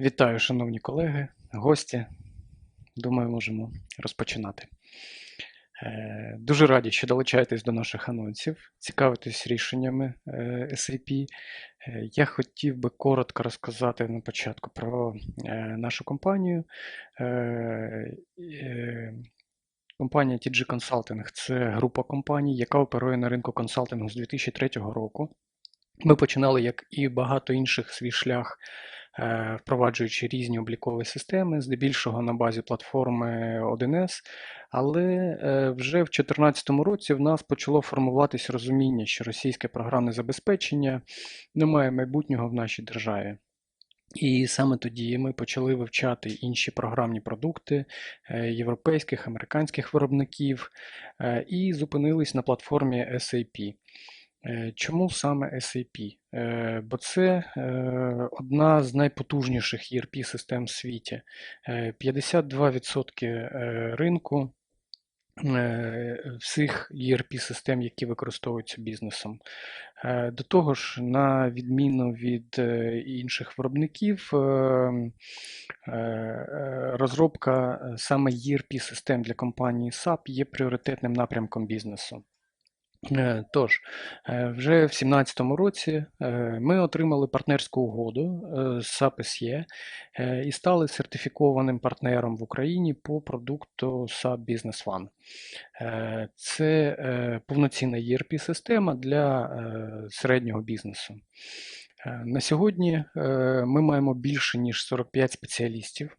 Вітаю, шановні колеги, гості. Думаю, можемо розпочинати. Е, Дуже раді, що долучаєтесь до наших анонсів, цікавитесь рішеннями е, SAP. Е, Я хотів би коротко розказати на початку про нашу компанію. Компанія TG Consulting – це група компаній, яка оперує на ринку консалтингу з 2003 року. Ми починали, як і багато інших, свій шлях, впроваджуючи різні облікові системи, здебільшого на базі платформи 1С. Але е, вже в 2014 році в нас почало формуватись розуміння, що російське програмне забезпечення не має майбутнього в нашій державі. І саме тоді ми почали вивчати інші програмні продукти е, європейських, американських виробників е, і зупинились на платформі SAP. Е, Чому саме SAP? Е, Бо це е, одна з найпотужніших ERP-систем в світі. Е, 52% е, ринку всіх ERP-систем, які використовуються бізнесом. До того ж, на відміну від інших виробників, розробка саме ERP-систем для компанії SAP є пріоритетним напрямком бізнесу. Е, Тож, е, вже в 2017 році е, ми отримали партнерську угоду з е, і стали сертифікованим партнером в Україні по продукту SAP Business One. Це повноцінна ERP-система для е, середнього бізнесу. На сьогодні ми маємо більше ніж 45 спеціалістів.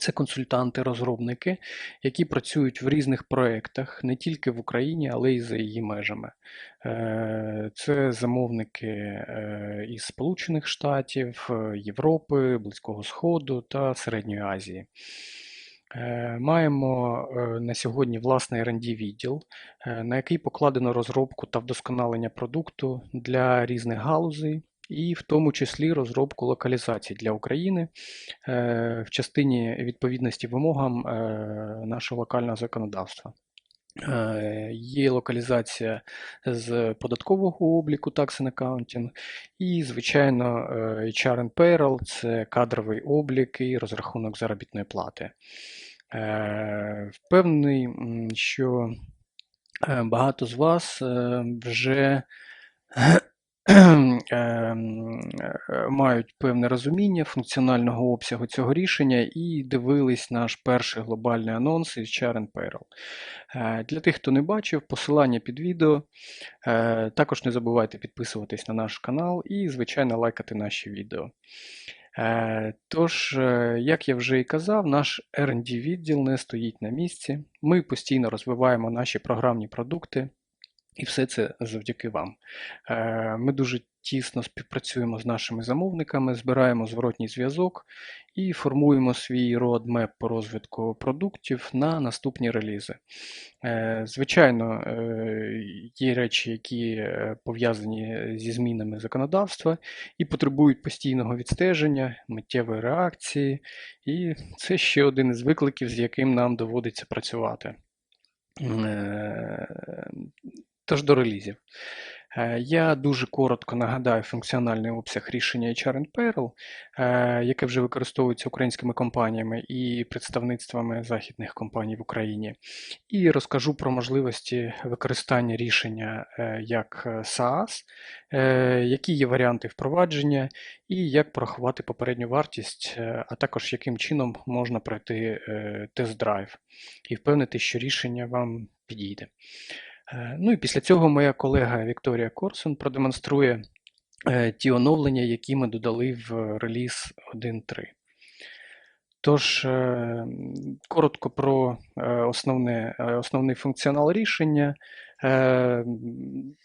Це консультанти-розробники, які працюють в різних проєктах не тільки в Україні, але й за її межами. Е, Це замовники е, із Сполучених Штатів, е, Європи, Близького Сходу та Середньої Азії. Маємо на сьогодні власний R&D відділ, на який покладено розробку та вдосконалення продукту для різних галузей, і в тому числі розробку локалізацій для України е, в частині відповідності вимогам е, нашого локального законодавства. Е, Є локалізація з податкового обліку Tax and Accounting і, звичайно, HR and Payroll – це кадровий облік і розрахунок заробітної плати. Впевнений, що багато з вас вже мають певне розуміння функціонального обсягу цього рішення і дивились наш перший глобальний анонс із and Payroll. Е, Для тих, хто не бачив, посилання під відео. Е, Також не забувайте підписуватись на наш канал і, звичайно, лайкати наші відео. Е, Тож, е, як я вже і казав, наш R&D відділ не стоїть на місці. Ми постійно розвиваємо наші програмні продукти, і все це завдяки вам. Е, Ми дуже тісно співпрацюємо з нашими замовниками, збираємо зворотній зв'язок і формуємо свій roadmap по розвитку продуктів на наступні релізи. Е, Звичайно, е, є речі, які пов'язані зі змінами законодавства і потребують постійного відстеження, миттєвої реакції, і це ще один із викликів, з яким нам доводиться працювати. Тож до релізів. Е, Я дуже коротко нагадаю функціональний обсяг рішення HR Payroll, е, яке вже використовується українськими компаніями і представництвами західних компаній в Україні, і розкажу про можливості використання рішення е, як SaaS, які є варіанти впровадження, і як порахувати попередню вартість, а також яким чином можна пройти тест-драйв і впевнити, що рішення вам підійде. Е, Ну і після цього моя колега Вікторія Корсун продемонструє е, ті оновлення, які ми додали в реліз 1.3. Тож, е, коротко про основне, основний функціонал рішення.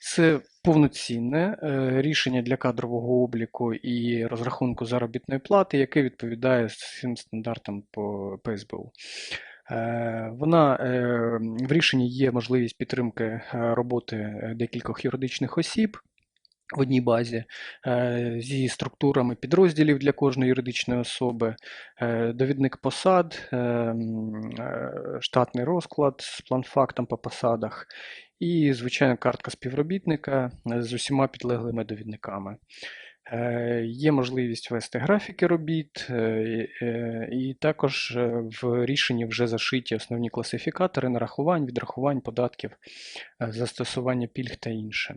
Це повноцінне рішення для кадрового обліку і розрахунку заробітної плати, яке відповідає всім стандартам по ПСБУ. Е, Вона е, в рішенні є можливість підтримки е, роботи декількох юридичних осіб в одній базі зі структурами підрозділів для кожної юридичної особи, довідник посад, штатний розклад з план-фактом по посадах і, звичайно, картка співробітника з усіма підлеглими довідниками. Е, Є можливість вести графіки робіт, е, е, і також в рішенні вже зашиті основні класифікатори нарахувань, відрахувань, податків, застосування пільг та інше.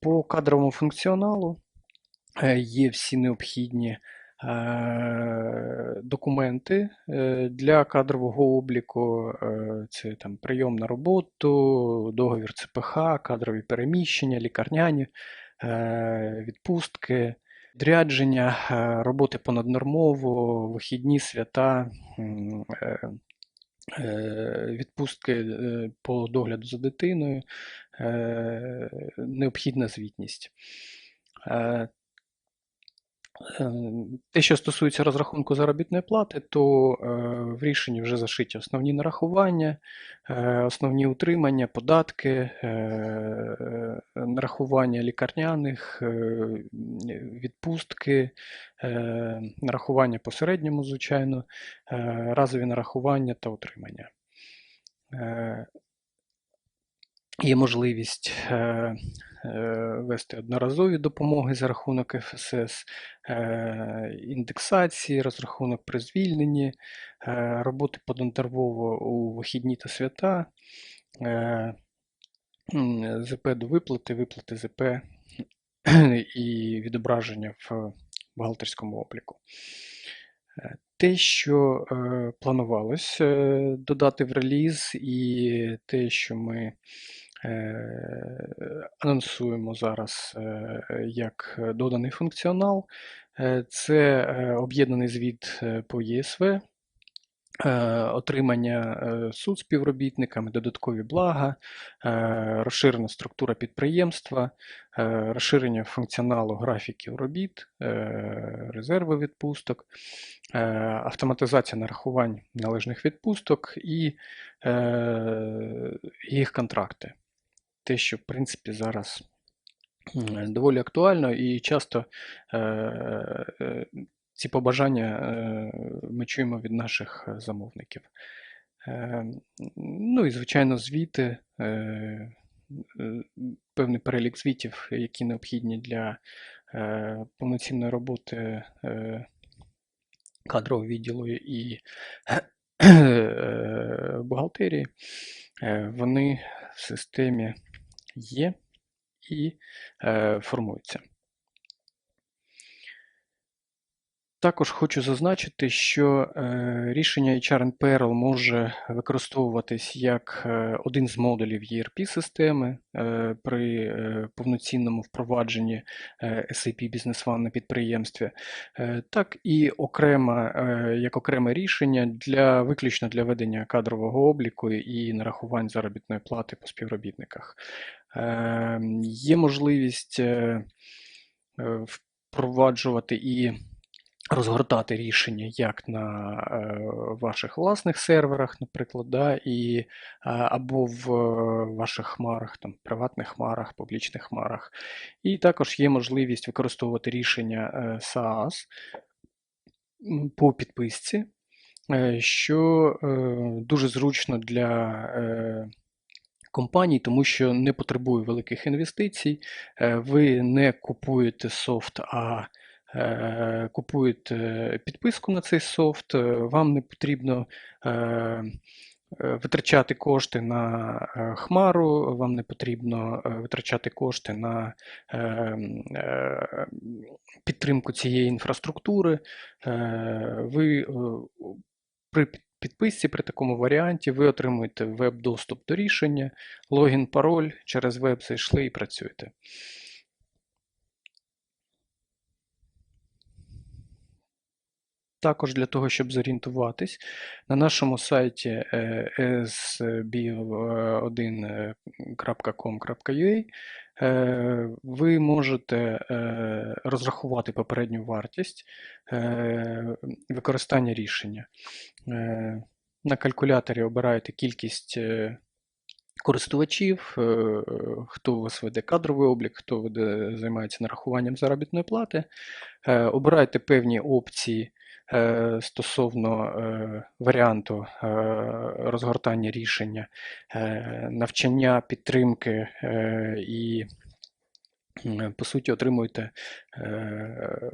По кадровому функціоналу є всі необхідні документи для кадрового обліку. Це там прийом на роботу, договір ЦПХ, кадрові переміщення, лікарняні відпустки, відрядження, е, роботи понаднормово, вихідні свята, е, е, відпустки е, по догляду за дитиною, е, необхідна звітність. Е, Е, Те, що стосується розрахунку заробітної плати, то е, в рішенні вже зашиті основні нарахування, е, основні утримання, податки, е, нарахування лікарняних, відпустки, нарахування по середньому, звичайно, разові нарахування та утримання. Є можливість е, е, вести одноразові допомоги за рахунок ФСС, е, індексації, розрахунок при звільненні, роботи понаднормово у вихідні та свята, ЗП до виплати, виплати ЗП і відображення в бухгалтерському обліку. Те, що е, планувалось додати в реліз, і те, що ми анонсуємо зараз е, як доданий функціонал, е, це е, об'єднаний звіт е, по ЄСВ, е, отримання е, суд співробітниками, додаткові блага, е, розширена структура підприємства, е, розширення функціоналу графіків робіт, е, резерви відпусток, е, автоматизація нарахувань належних відпусток і е, їх контракти. Те, що, в принципі, зараз доволі актуально і часто е, е, ці побажання е, ми чуємо від наших замовників. Ну і, звичайно, звіти, певний перелік звітів, які необхідні для повноцінної роботи кадрового відділу і бухгалтерії, вони в системі є і е, формуються. Також хочу зазначити, що е, рішення HR NPRL може використовуватись як е, один з модулів ERP-системи е, при повноцінному впровадженні SAP Business One на підприємстві, так і окремо, як окреме рішення для виключно для ведення кадрового обліку і нарахувань заробітної плати по співробітниках. Е, Є можливість е, е, впроваджувати і розгортати рішення як на е, ваших власних серверах, наприклад, да, і, або в ваших хмарах, там, приватних хмарах, публічних хмарах. І також є можливість використовувати рішення SaaS по підписці, що дуже зручно для компаній, тому що не потребує великих інвестицій. Е, Ви не купуєте софт, а е, купуєте підписку на цей софт, е, вам не потрібно витрачати кошти на хмару, вам не потрібно витрачати кошти на підтримку цієї інфраструктури. Ви при підписці при такому варіанті ви отримуєте веб-доступ до рішення, логін, пароль, через веб зайшли і працюєте. Також для того, щоб зорієнтуватись, на нашому сайті е, sbo1.com.ua е, ви можете е, розрахувати попередню вартість е, використання рішення. Е, На калькуляторі обираєте кількість е, користувачів, е, хто у вас веде кадровий облік, хто веде, займається нарахуванням заробітної плати. Е, Обираєте певні опції е, стосовно е, варіанту е, розгортання рішення, е, навчання, підтримки е, і по суті, отримуєте е,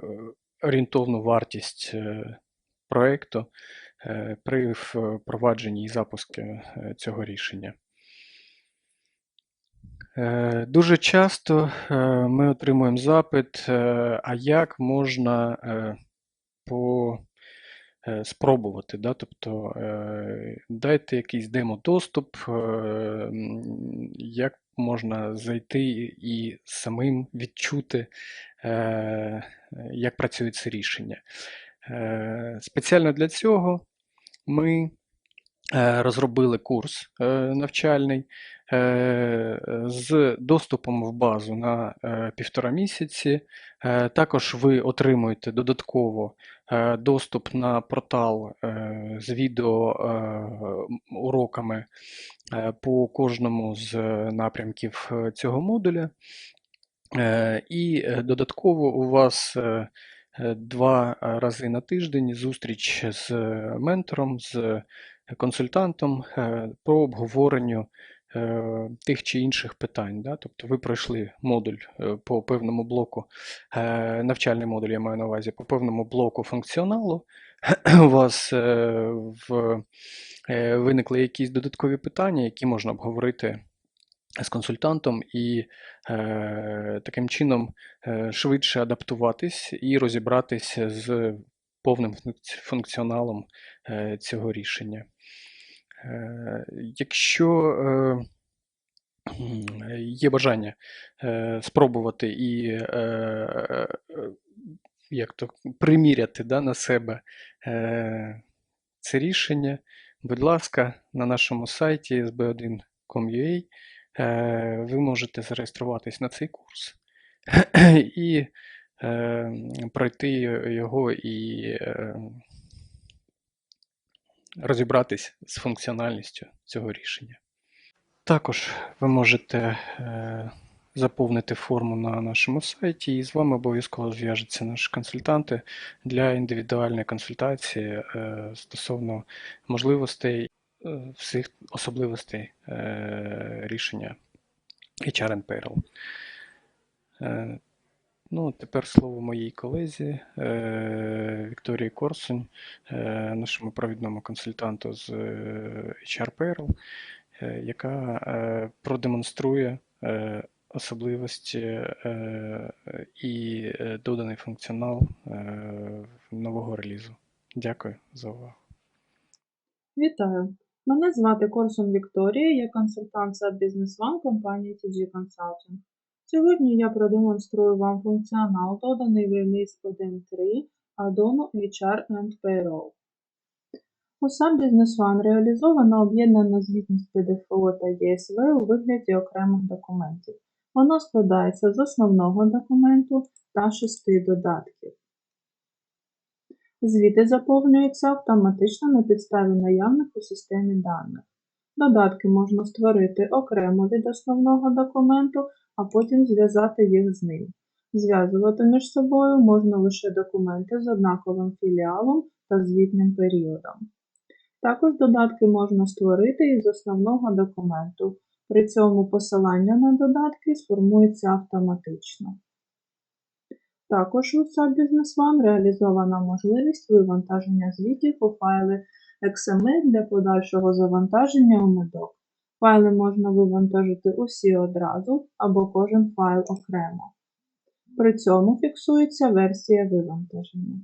орієнтовну вартість е, проекту е, при впровадженні і запуску е, цього рішення. Е, Дуже часто е, ми отримуємо запит, е, а як можна е, по, е, спробувати, да? тобто е, дайте якийсь демо-доступ, е, як можна зайти і самим відчути, як працює це рішення. Спеціально для цього ми розробили курс навчальний з доступом в базу на півтора місяці. Також ви отримуєте додатково доступ на портал е, з відео е, уроками е, по кожному з напрямків е, цього модуля. Е, І е, додатково у вас е, е, два рази на тиждень зустріч з ментором, з консультантом е, по обговоренню е, тих чи інших питань. Да? Тобто ви пройшли модуль е, по певному блоку, е, навчальний модуль я маю на увазі, по певному блоку функціоналу. У вас е, в, е, виникли якісь додаткові питання, які можна обговорити з консультантом і е, таким чином е, швидше адаптуватись і розібратися з повним функціоналом е, цього рішення. Е, Якщо е, є бажання е, спробувати і як то, приміряти да, на себе це рішення, будь ласка, на нашому сайті sb1.com.ua е, ви можете зареєструватись на цей курс і пройти його і розібратись з функціональністю цього рішення. Також ви можете е, заповнити форму на нашому сайті, і з вами обов'язково зв'яжуться наші консультанти для індивідуальної консультації е, стосовно можливостей е, всіх особливостей рішення HR and Payroll. Ну, тепер слово моїй колезі е, Вікторії Корсунь, е, нашому провідному консультанту з е, HR Payroll, е, яка е, продемонструє е, особливості е, і е, доданий функціонал е, нового релізу. Дякую за увагу. Вітаю! Мене звати Корсун Вікторія, я консультант за Business One компанії TG Consulting. Сьогодні я продемонструю вам функціонал, доданий в реліз 1.3 Adobe HR and Payroll. У SAP Business One реалізована об'єднана звітність PDFO та ESV у вигляді окремих документів. Вона складається з основного документу та шести додатків. Звіти заповнюються автоматично на підставі наявних у системі даних. Додатки можна створити окремо від основного документу, а потім зв'язати їх з ним. Зв'язувати між собою можна лише документи з однаковим філіалом та звітним періодом. Також додатки можна створити із основного документу, при цьому посилання на додатки сформується автоматично. Також у SAP Business One реалізована можливість вивантаження звітів у файли XML для подальшого завантаження у медок. Файли можна вивантажити усі одразу або кожен файл окремо. При цьому фіксується версія вивантаження.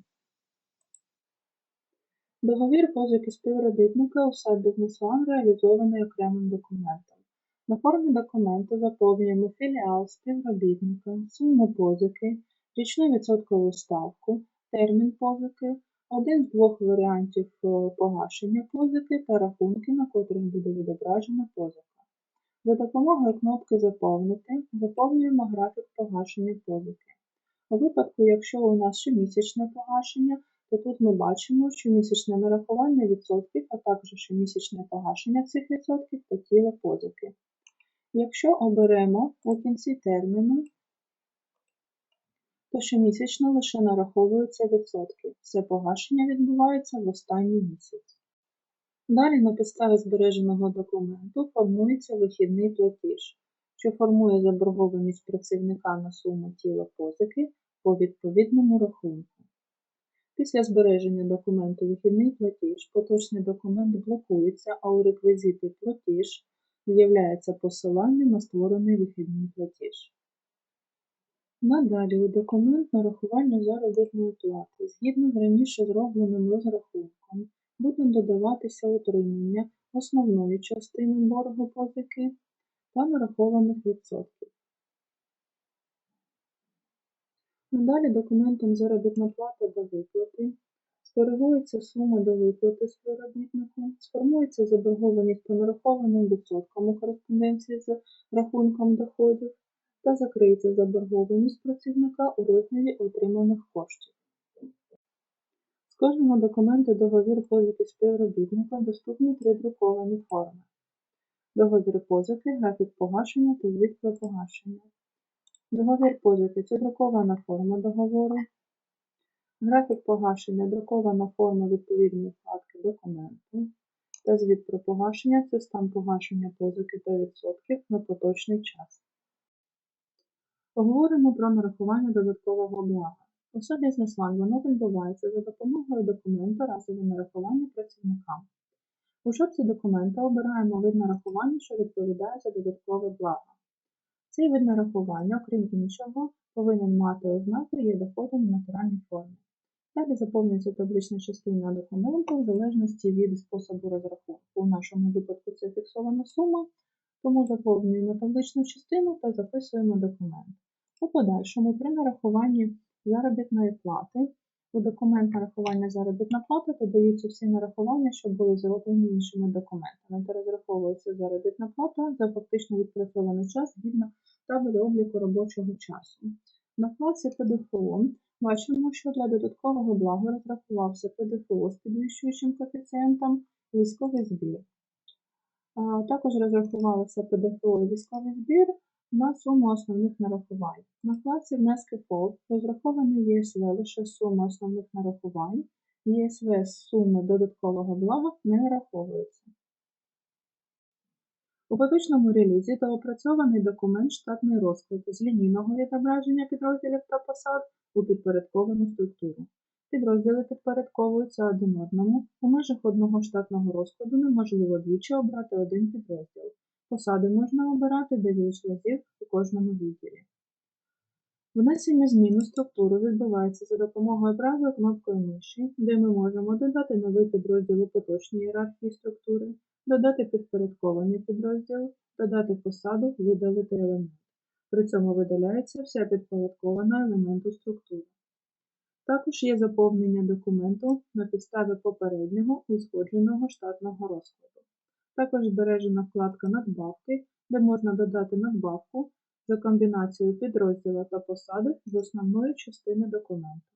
Договір позики співробітника у SAP Business One реалізований окремим документом. На формі документу заповнюємо філіал співробітника, суму позики, річну відсоткову ставку, термін позики, один з двох варіантів е, погашення позики та рахунки, на котрих буде відображена позика. За допомогою кнопки Заповнити заповнюємо графік погашення позики. У випадку, якщо у нас щомісячне погашення, то тут ми бачимо щомісячне нарахування відсотків, а також щомісячне погашення цих відсотків та тіло позики. Якщо оберемо у кінці терміну, то щомісячно лише нараховуються відсотки. Все погашення відбувається в останній місяць. Далі на підставі збереженого документу формується вихідний платіж. що формує заборгованість працівника на суму тіла позики по відповідному рахунку. Після збереження документу вихідний платіж, поточний документ блокується, а у реквізиті платіж з'являється посилання на створений вихідний платіж. Надалі у документ нарахування заробітної плати згідно з раніше зробленим розрахунком буде додаватися утримання основної частини боргу позики та нарахованих відсотків. Надалі документом заробітна плата до виплати. Скоригується сума до виплати співробітнику, сформується заборгованість по нарахованим відсоткам у кореспонденції з рахунком доходів та закриється заборгованість працівника у розмірі отриманих коштів. З кожного документу договір позики співробітника доступні три друковані форми. Договір позики, графік погашення та звіт про погашення. Договір позики це друкована форма договору. Графік погашення друкована форма відповідної вкладки документу. Та звіт про погашення це стан погашення позики та відсотків на поточний час. Поговоримо про нарахування додаткового блага. Усе бізнес-план воно відбувається за допомогою документа разові нарахування працівникам. У шапці документа обираємо вид нарахування, що відповідає за додаткове благо. Цей вид нарахування, окрім іншого, повинен мати ознаку є доходом в натуральній формі. Далі заповнюється таблична частина документу в залежності від способу розрахунку. У нашому випадку це фіксована сума, тому заповнюємо табличну частину та записуємо документ. У подальшому при нарахуванні заробітної плати у документ нарахування заробітна плата додаються всі нарахування, що були зроблені іншими документами, та розраховується заробітна плата за фактично відпрацьований час згідно табелі обліку робочого часу. На вкладці ПДФО бачимо, що для додаткового блага розрахувався ПДФО з підвищуючим коефіцієнтом військовий збір. Також розрахувалося ПДФО і військовий збір на суму основних нарахувань. На вкладці внески ФОП розрахований ЄСВ лише сума основних нарахувань, ЄСВ з суми додаткового блага не нараховується. У поточному релізі доопрацьований документ штатний розклад з лінійного відображення підрозділів та посад у підпорядковану структуру. Підрозділи підпорядковуються один одному. У межах одного штатного розкладу неможливо двічі обрати один підрозділ. Посади можна обирати 9 разів у кожному відділі. Внесення змін у структуру відбувається за допомогою правої кнопкою миші, де ми можемо додати новий підрозділ у поточній ієрархії структури, додати підпорядкований підрозділ, додати посаду, видалити елемент. При цьому видаляється вся підпорядкована елементу структури. Також є заповнення документу на підставі попереднього узгодженого штатного розкладу. Також збережена вкладка Надбавки, де можна додати надбавку за комбінацією підрозділу та посади з основної частини документу.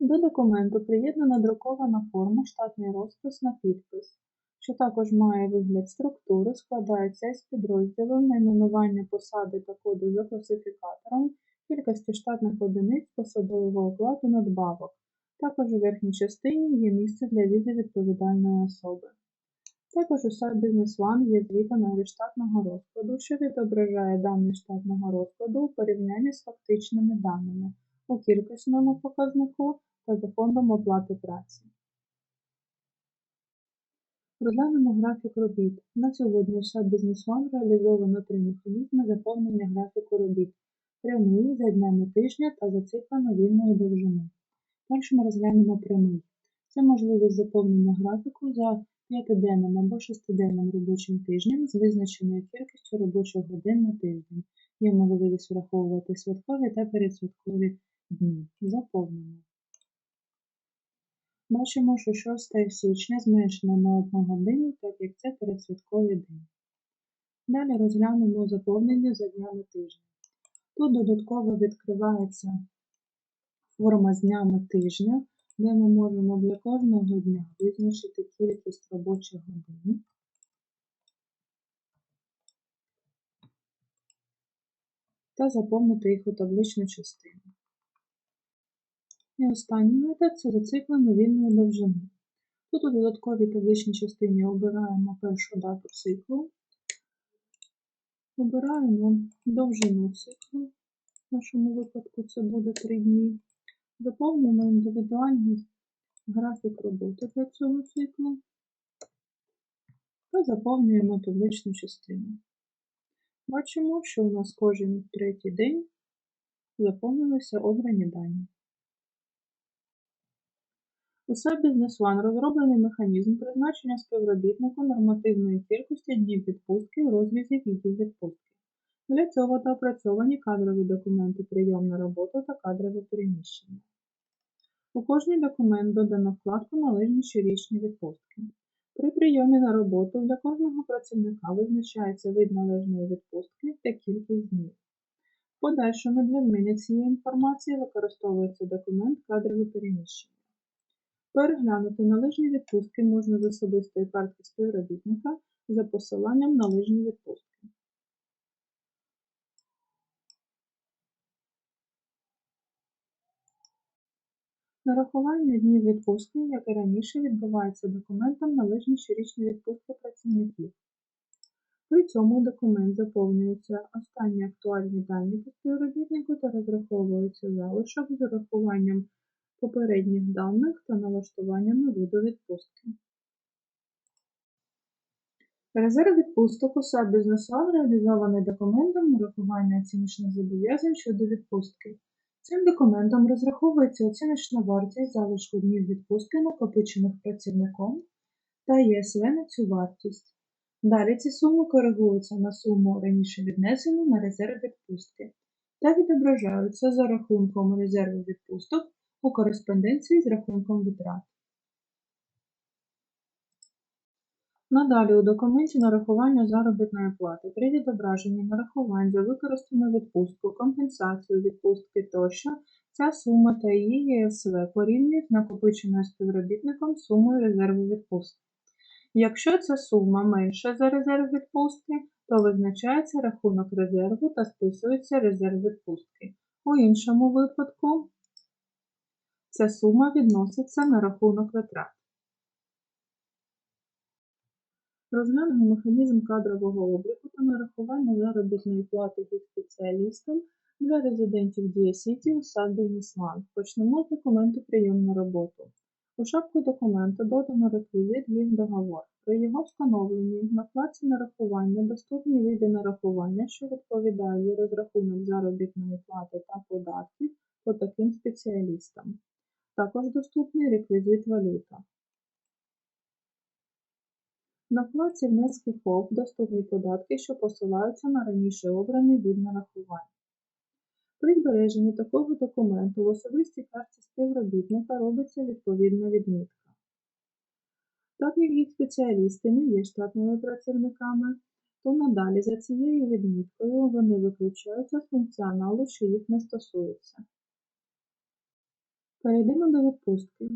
До документу приєднана друкована форма штатний розпис на підпис, що також має вигляд структури, складається із підрозділу, найменування посади та коду за класифікатором, кількості штатних одиниць посадового окладу надбавок. Також у верхній частині є місце для візи відповідальної особи. Також у сайт Business One є звіт аналіз штатного розкладу, що відображає дані штатного розкладу у порівнянні з фактичними даними у кількісному показнику та за фондом оплати праці. Розглянемо графік робіт. На сьогодні у сайт Business One реалізовано три механізми заповнення графіку робіт прямий за днями тижня та за циклами вільної довжини. Першим розглянемо прямий. Це можливість заповнення графіку за п'ятиденним або шестиденним робочим тижнем з визначеною кількістю робочих годин на тиждень. Є можливість враховувати святкові та передсвяткові дні. Заповнено. Бачимо, що 6 січня зменшено на 1 годину, так як це передсвятковий день. Далі розглянемо заповнення за днями тижня. Тут додатково відкривається форма з днями тижня, де ми можемо для кожного дня визначити кількість робочих годин. Та заповнити їх у табличну частину. І останній метод це за циклами вільної довжини. Тут у додатковій табличній частині обираємо першу дату циклу, Обираємо довжину циклу. В нашому випадку це буде 3 дні. Заповнюємо індивідуальний графік роботи для цього циклу та заповнюємо табличну частину. Бачимо, що у нас кожен третій день заповнилися обрані дані. У SAP Business One розроблений механізм призначення співробітнику нормативної кількості днів відпустки в розрізі видів відпустки. Для цього доопрацьовані кадрові документи прийом на роботу та кадрове переміщення. У кожний документ додано вкладку належні щорічні відпустки. При прийомі на роботу для кожного працівника визначається вид належної відпустки та кількість днів. В подальшому для зміни цієї інформації використовується документ кадрове переміщення. Переглянути належні відпустки можна з особистої картки співробітника за посиланням належні відпустки. Нарахування днів відпустки, як і раніше, відбувається документом належні щорічні відпустки працівників. При цьому документ заповнюється останні актуальні дані по співробітнику та розраховується залишок з урахуванням попередніх даних та налаштуваннями виду відпустки. Резерв відпусток у САП Business реалізований документом нарахування оціночних зобов'язань щодо відпустки. Цим документом розраховується оціночна вартість залишку днів відпустки, накопичених працівником, та ЄСВ на цю вартість. Далі ці суми коригуються на суму раніше віднесену на резерв відпустки та відображаються за рахунком резерву відпусток у кореспонденції з рахунком витрат. Надалі у документі нарахування заробітної плати при відображенні нарахувань за використану відпустку, компенсацію відпустки тощо ця сума та її ЄСВ порівнюють з накопиченою співробітником сумою резерву відпустки. Якщо ця сума менша за резерв відпустки, то визначається рахунок резерву та списується резерв відпустки. У іншому випадку ця сума відноситься на рахунок витрат. Розглянемо механізм кадрового обліку та нарахування заробітної плати від спеціалістам для резидентів Діасіті у Business One. Почнемо з документу прийом на роботу. У шапку документу додано реквізит «Лів договор». При його встановленні на вкладці нарахування доступні види нарахування, що відповідають розрахунок заробітної плати та податків по таким спеціалістам. Також доступний реквізит валюта. На вкладці внески ФОП доступні податки, що посилаються на раніше обраний вид нарахувань. При збереженні такого документу в особистій карті співробітника робиться відповідна відмітка. Так як їх спеціалісти не є штатними працівниками, то надалі за цією відміткою вони виключаються з функціоналу, що їх не стосується. Перейдемо до відпустки.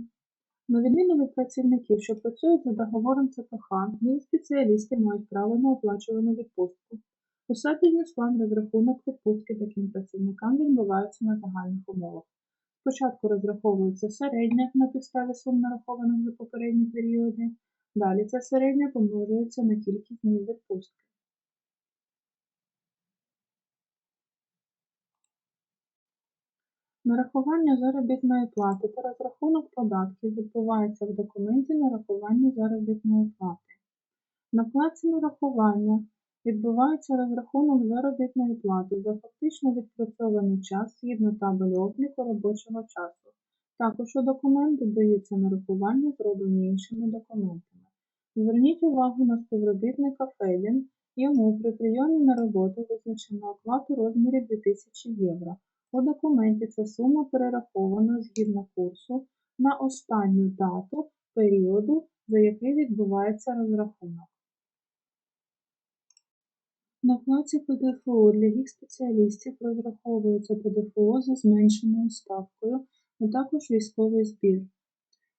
На відміну від працівників, що працюють за договором ЦПХ, її спеціалісти мають право на оплачувану відпустку. У SAP Business One розрахунок відпустки таким працівникам відбувається на загальних умовах. Спочатку розраховується середня на підставі сум нарахованих за попередні періоди, далі ця середня помножується на кількість днів відпустки. Нарахування заробітної плати та розрахунок податків відбувається в документі нарахування заробітної плати. На вкладці нарахування відбувається розрахунок заробітної плати за фактично відпрацьований час згідно табелі обліку робочого часу. Також у документ додаються нарахування, зроблені іншими документами. Зверніть увагу на співробітника Фейлін, йому при прийомі на роботу визначено оплату розмірі 2000 євро. У документі ця сума перерахована згідно курсу на останню дату періоду, за який відбувається розрахунок. На вкладці ПДФО для їх спеціалістів розраховується ПДФО за зменшеною ставкою, а також військовий збір.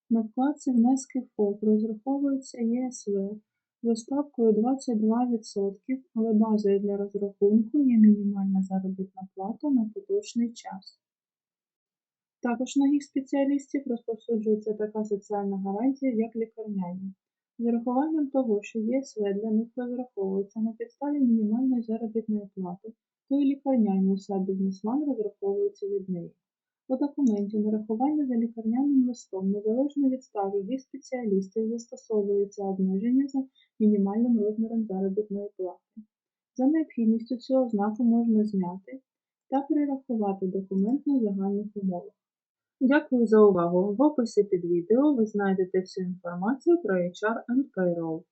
На вкладці внески ФОП розраховується ЄСВ за ставкою 22%, але базою для розрахунку є мінімальна заробітна плата на поточний час. Також на їх спеціалістів розповсюджується така соціальна гарантія, як лікарняні. З урахуванням того, що ЄСВ для них розраховується на підставі мінімальної заробітної плати, то і лікарняні усе бізнесмен розраховується від неї. У документі нарахування за лікарняним листом незалежно від стажу їх спеціалістів застосовується обмеження за мінімальним розміром заробітної плати. За необхідністю цю ознаку можна зняти та перерахувати документ на загальних умовах. Дякую за увагу. В описі під відео ви знайдете всю інформацію про HR and Payroll.